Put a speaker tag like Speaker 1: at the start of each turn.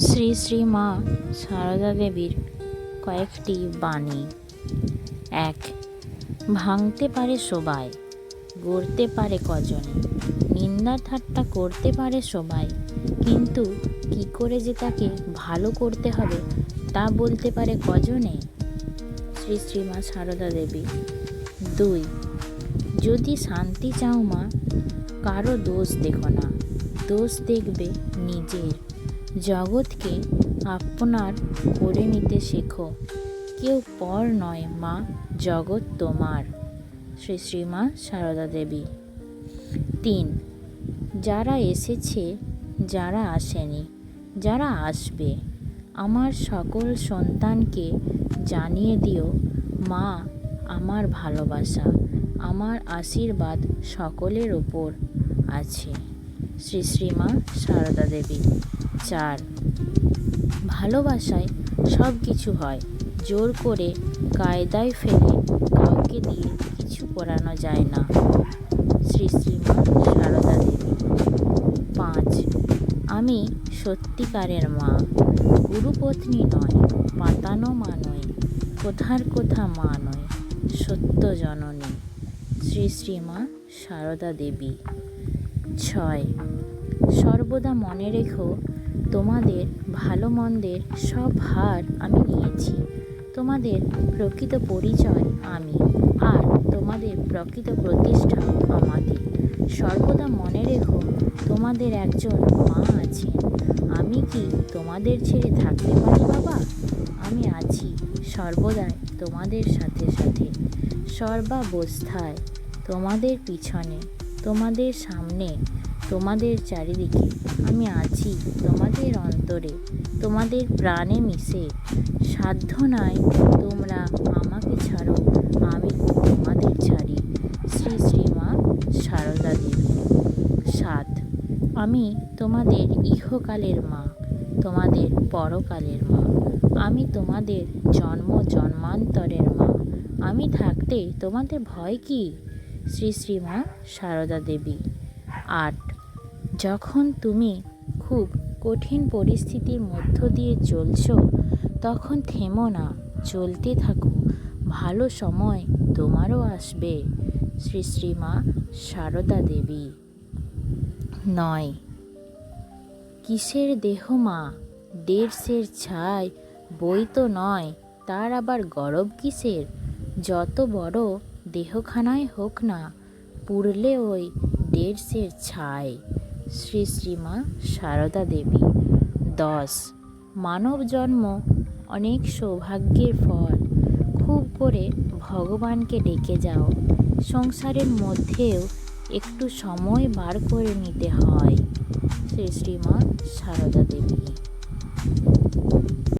Speaker 1: শ্রী শ্রী মা সারদা দেবীর কয়েকটি বাণী। এক, ভাঙতে পারে সবাই গড়তে পারে কজনে। নিন্দা ঠাট্টা করতে পারে সবাই কিন্তু কি করে যে তাকে ভালো করতে হবে তা বলতে পারে কজনে? শ্রী শ্রী মা সারদা দেবী। দুই, যদি শান্তি চাও মা, কারও দোষ দেখো না। দোষ দেখবে নিজের। জগৎকে আপনার করে নিতে শেখো। কেউ পর নয়, মা, জগৎ তোমার। শ্রী শ্রীমা সারদা দেবী। তিন, যারা এসেছে, যারা আসেনি, যারা আসবে, আমার সকল সন্তানকে জানিয়ে দিও, মা, আমার ভালোবাসা, আমার আশীর্বাদ সকলের ওপর আছে। শ্রী শ্রীমা সারদা দেবী। চার ভালোবাসায় সব কিছু হয়, জোর করে কায়দায় ফেলে কাউকে দিয়ে কিছু করানো যায় না। শ্রী শ্রীমা সারদা দেবী। পাঁচ, আমি সত্যিকারের মা। গুরুপত্নী নয় পাতানো মা নয় কোথার কোথা মা নয় সত্য জননী। শ্রী শ্রীমা সারদা দেবী। ছয়। সর্বদা মনে রেখো, তোমাদের ভালো মন্দের সব হার আমি নিয়েছি। তোমাদের প্রকৃত পরিচয় আমি, আর তোমাদের প্রকৃত প্রতিষ্ঠা আমাদের। সর্বদা মনে রেখো, তোমাদের একজন মা আছেন। আমি কি তোমাদের ছেড়ে থাকতে পারি বাবা? আমি আছি সর্বদাই তোমাদের সাথে সাথে। সর্বাবস্থায় তোমাদের পিছনে তোমাদের সামনে, তোমাদের চারিদিকে আমি আছি তোমাদের অন্তরে, তোমাদের প্রাণে মিশে। সাধ্য নাই তোমরা আমাকে ছাড়ো, আমি তোমাদের ছাড়ি। শ্রী শ্রীমা সারদা দেবী। সাত, আমি তোমাদের ইহকালের মা, তোমাদের পরকালের মা। আমি তোমাদের জন্ম জন্মান্তরের মা। আমি থাকতে তোমাদের ভয় কি? শ্রী শ্রীমা সারদা দেবী। আট, যখন তুমি খুব কঠিন পরিস্থিতির মধ্য দিয়ে চলছ, তখন থেমো না, চলতে থাকো, ভালো সময় তোমারও আসবে, শ্রী শ্রীমা সারদা দেবী। নয়, কিসের দেহ মা? দেড়শের ছাই বই তো নয়, তার আবার গরব কিসের? যত বড় দেহখানায় হোক না, পুড়লে ওই দেড়শের ছায় শ্রী শ্রীমা সারদা দেবী। দশ। মানব জন্ম অনেক সৌভাগ্যের ফল। খুব করে ভগবানকে ডেকে যাও। সংসারের মধ্যেও একটু সময় বার করে নিতে হয়। শ্রী শ্রীমা সারদা দেবী।